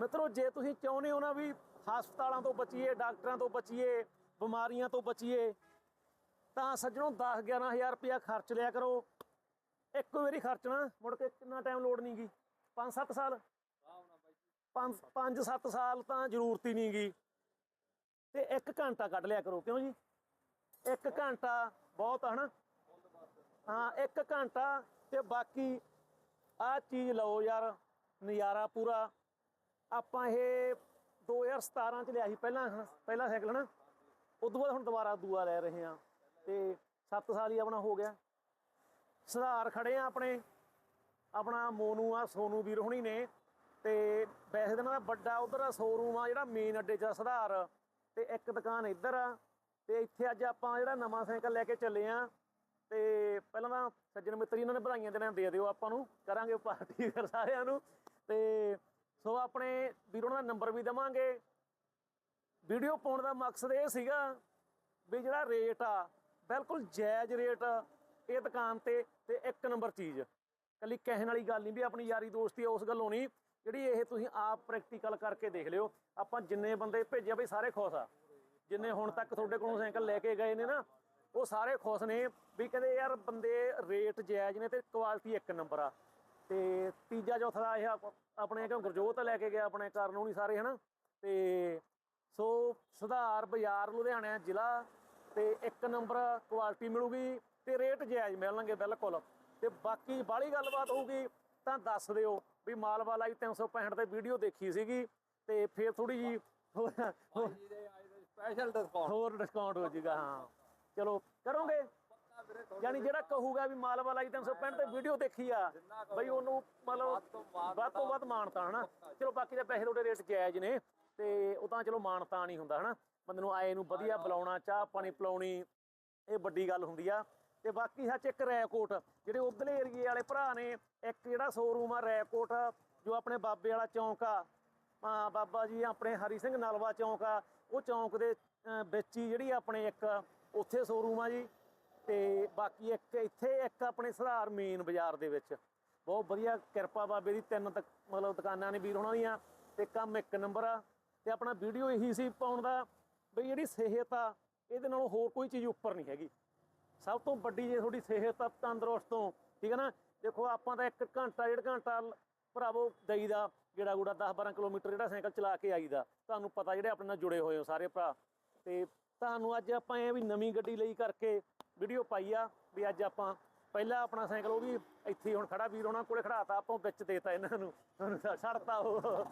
ਮਿੱਤਰੋ, ਜੇ ਤੁਸੀਂ ਚਾਹੁੰਦੇ ਹੋ ਨਾ ਵੀ ਹਸਪਤਾਲਾਂ ਤੋਂ ਬਚੀਏ, ਡਾਕਟਰਾਂ ਤੋਂ ਬਚੀਏ, ਬਿਮਾਰੀਆਂ ਤੋਂ ਬਚੀਏ, ਤਾਂ ਸੱਜਣੋ 10 11000 ਰੁਪਇਆ ਖਰਚ ਲਿਆ ਕਰੋ। ਇੱਕ ਵਾਰੀ ਖਰਚਣਾ ਮੁੜ ਕੇ ਕਿੰਨਾ ਟਾਈਮ ਲੋੜ ਨਹੀਂਗੀ 5-7 ਸਾਲ? 5-7 ਸਾਲ ਤਾਂ ਜ਼ਰੂਰਤ ਹੀ ਨਹੀਂਗੀ ਤੇ 1 ਘੰਟਾ ਕੱਢ ਲਿਆ ਕਰੋ, ਕਿਉਂ ਜੀ? 1 ਘੰਟਾ ਬਹੁਤ ਆ, ਹਨਾ? ਹਾਂ 1 ਘੰਟਾ ਤੇ ਬਾਕੀ ਆ ਚੀਜ਼ ਲਓ ਯਾਰ, ਨਜ਼ਾਰਾ ਪੂਰਾ। ਆਪਾਂ ਇਹ 2017 ਚ ਲਿਆ ਸੀ ਪਹਿਲਾਂ ਪਹਿਲਾ ਸਾਈਕਲ ਨਾ ਉਦੋਂ ਬਾਅਦ ਹੁਣ ਦੁਬਾਰਾ ਦੂਆ ਲੈ ਰਹੇ ਆ ਤੇ 7 ਸਾਲ ਹੀ ਆਪਣਾ ਹੋ ਗਿਆ। ਸੁਧਾਰ ਖੜੇ ਆ ਆਪਣੇ। ਆਪਣਾ ਮੋਨੂ ਆ, ਸੋਨੂ ਵੀਰ ਹੁਣੀ ਨੇ। ਤੇ ਵੈਸੇ ਤਾਂ ਇਹਨਾਂ ਦਾ ਵੱਡਾ ਉਧਰ ਸ਼ੋਰੂਮ ਆ, ਜਿਹੜਾ ਮੇਨ ਅੱਡੇ 'ਚ ਆ ਸੁਧਾਰ ਤੇ ਇੱਕ ਦੁਕਾਨ ਇੱਧਰ ਆ। ਤੇ ਇੱਥੇ ਅੱਜ ਆਪਾਂ ਜਿਹੜਾ ਨਵਾਂ ਸਾਈਕਲ ਲੈ ਕੇ ਚੱਲੇ ਆ। ਤੇ ਪਹਿਲਾਂ ਤਾਂ ਸੱਜਣ ਮਿੱਤਰੀ ਇਹਨਾਂ ਨੇ ਵਧਾਈਆਂ ਦੇਣਾ ਦੇ ਦਿਓ ਆਪਾਂ ਨੂੰ। ਕਰਾਂਗੇ ਪਾਰਟੀ ਫਿਰ ਸਾਰਿਆਂ ਨੂੰ। ਤੇ ਸੋ ਆਪਣੇ ਵੀਰੋਂ ਦਾ ਨੰਬਰ ਵੀ ਦਵਾਂਗੇ। ਵੀਡੀਓ ਪਾਉਣ ਦਾ ਮਕਸਦ ਇਹ ਸੀਗਾ ਵੀ ਜਿਹੜਾ ਰੇਟ ਆ, ਬਿਲਕੁਲ ਜਾਇਜ਼ ਰੇਟ ਇਹ ਦੁਕਾਨ ਤੇ ਤੇ ਇੱਕ ਨੰਬਰ ਚੀਜ਼। ਕੱਲੀ ਕਹਿਣ ਵਾਲੀ ਗੱਲ ਨਹੀਂ ਵੀ ਆਪਣੀ ਯਾਰੀ ਦੋਸਤੀ ਉਸ ਗੱਲੋਂ ਨਹੀਂ। ਜਿਹੜੀ ਇਹ ਤੁਸੀਂ ਆਪ ਪ੍ਰੈਕਟੀਕਲ ਕਰਕੇ ਦੇਖ ਲਿਓ, ਆਪਾਂ ਜਿੰਨੇ ਬੰਦੇ ਭੇਜਿਆ ਬਈ ਸਾਰੇ ਖੁਸ਼ ਆ। ਜਿੰਨੇ ਹੁਣ ਤੱਕ ਤੁਹਾਡੇ ਕੋਲੋਂ ਸਾਈਕਲ ਲੈ ਕੇ ਗਏ ਨੇ ਨਾ, ਉਹ ਸਾਰੇ ਖੁਸ਼ ਨੇ ਵੀ ਕਹਿੰਦੇ ਯਾਰ ਬੰਦੇ ਰੇਟ ਜਾਇਜ਼ ਨੇ ਤੇ ਕੁਆਲਿਟੀ ਇੱਕ ਨੰਬਰ ਆ। ਤੇ ਤੀਜਾ ਚੌਥਾ ਇਹ ਆਪ- ਆਪਣੇ ਕਿਉਂ ਗੁਰਜੋਤ ਲੈ ਕੇ ਗਿਆ ਆਪਣੇ ਕਾਰਨ ਹੋਣੀ ਸਾਰੇ ਹਨਾ? ਤੇ ਸੋ ਸੁਧਾਰ ਬਾਜ਼ਾਰ ਲੁਧਿਆਣਾ ਜ਼ਿਲ੍ਹਾ ਤੇ ਇੱਕ ਨੰਬਰ ਕੁਆਲਿਟੀ ਮਿਲੂਗੀ ਤੇ ਰੇਟ ਜਾਇਜ਼ ਮਿਲਣਗੇ ਬਿਲਕੁਲ। ਤੇ ਬਾਕੀ ਬਾਹਲੀ ਗੱਲਬਾਤ ਹੋਊਗੀ ਤਾਂ ਦੱਸ ਦਿਓ ਵੀ ਮਾਲਵਾ ਲਾਈ 365 ਤੇ ਵੀਡੀਓ ਦੇਖੀ ਸੀਗੀ ਤੇ ਫੇਰ ਥੋੜੀ ਜੀ ਸਪੈਸ਼ਲ ਡਿਸਕਾਊਂਟ ਹੋਰ ਡਿਸਕਾਊਂਟ ਹੋ ਜਾਊਗਾ ਹਾਂ। ਚਲੋ ਕਰੋਗੇ? ਯਾਨੀ ਜਿਹੜਾ ਕਹੂਗਾ ਵੀ ਮਾਲਵਾ ਲਾਈ 365 ਤੇ ਵੀਡੀਓ ਦੇਖੀ ਆ ਬਈ ਉਹਨੂੰ ਮਤਲਬ ਵੱਧ ਤੋਂ ਵੱਧ ਮਾਨਤਾ ਹਨਾ। ਚਲੋ ਬਾਕੀ ਦੇ ਪੈਸੇ ਤੁਹਾਡੇ ਰੇਟ ਜਾਇਜ਼ ਨੇ ਤੇ ਉਹ ਤਾਂ ਚਲੋ ਮਾਨਤਾ ਨਹੀਂ ਹੁੰਦਾ ਹਨਾ। ਬੰਦੇ ਨੂੰ ਆਏ ਨੂੰ ਵਧੀਆ ਬੁਲਾਉਣਾ ਚਾਹ ਪਾਣੀ ਪਿਲਾਉਣੀ ਇਹ ਵੱਡੀ ਗੱਲ ਹੁੰਦੀ ਆ। ਤੇ ਬਾਕੀ ਸੱਚ ਇੱਕ ਰੈਕੋਟ ਜਿਹੜੇ ਉਧਰਲੇ ਏਰੀਏ ਵਾਲੇ ਭਰਾ ਨੇ ਇੱਕ ਜਿਹੜਾ ਸ਼ੋਰੂਮ ਆ ਰੈਕੋਟ ਜੋ ਆਪਣੇ ਬਾਬੇ ਵਾਲਾ ਚੌਂਕ ਆ ਆ ਬਾਬਾ ਜੀ ਆਪਣੇ ਹਰੀ ਸਿੰਘ ਨਲਵਾ ਚੌਂਕ ਆ ਉਹ ਚੌਂਕ ਦੇ ਵਿੱਚ ਹੀ ਜਿਹੜੀ ਆਪਣੇ ਇੱਕ ਉੱਥੇ ਸ਼ੋਰੂਮ ਆ ਜੀ। ਤੇ ਬਾਕੀ ਇੱਕ ਇੱਥੇ ਇੱਕ ਆਪਣੇ ਸੁਧਾਰ ਮੇਨ ਬਾਜ਼ਾਰ ਦੇ ਵਿੱਚ। ਬਹੁਤ ਵਧੀਆ ਕਿਰਪਾ ਬਾਬੇ ਦੀ, ਤਿੰਨ ਤੱਕ ਮਤਲਬ ਦੁਕਾਨਾਂ ਨੇ ਵੀਰ ਹੋਣਾ ਦੀਆਂ, ਤੇ ਕੰਮ ਇੱਕ ਨੰਬਰ ਆ। ਤੇ ਆਪਣਾ ਵੀਡੀਓ ਇਹੀ ਸੀ ਪਾਉਣ ਦਾ ਬਈ ਜਿਹੜੀ ਸਿਹਤ ਆ, ਇਹਦੇ ਨਾਲੋਂ ਹੋਰ ਕੋਈ ਚੀਜ਼ ਉੱਪਰ ਨਹੀਂ ਹੈਗੀ। ਸਭ ਤੋਂ ਵੱਡੀ ਜੇ ਤੁਹਾਡੀ ਸਿਹਤ ਆ ਤੰਦਰੁਸਤ ਤੋਂ, ਠੀਕ ਹੈ ਨਾ? ਦੇਖੋ, ਆਪਾਂ ਤਾਂ ਇੱਕ ਘੰਟਾ, ਡੇਢ ਘੰਟਾ ਲ- ਭਰਾਵੋ ਦਈਦਾ ਗੇੜਾ ਗੂੜਾ 10 12 ਕਿਲੋਮੀਟਰ ਜਿਹੜਾ ਸਾਈਕਲ ਚਲਾ ਕੇ ਆਈਦਾ। ਤੁਹਾਨੂੰ ਪਤਾ ਜਿਹੜੇ ਆਪਣੇ ਨਾਲ ਜੁੜੇ ਹੋਏ ਹੋ ਸਾਰੇ ਭਰਾ। ਤੇ ਤੁਹਾਨੂੰ ਅੱਜ ਆਪਾਂ ਇਹ ਵੀ ਨਵੀਂ ਗੱਡੀ ਲਈ ਕਰਕੇ ਵੀਡੀਓ ਪਾਈ ਆ ਵੀ ਅੱਜ ਆਪਾਂ ਪਹਿਲਾਂ ਆਪਣਾ ਸਾਈਕਲ ਉਹ ਵੀ ਇੱਥੇ ਹੁਣ ਖੜਾ, ਵੀਰ ਉਹਨਾਂ ਕੋਲੇ ਖੜਾਤਾ, ਆਪਾਂ ਵਿੱਚ ਦੇਤਾ ਇਹਨਾਂ ਨੂੰ ਛੱਡਤਾ ਉਹ।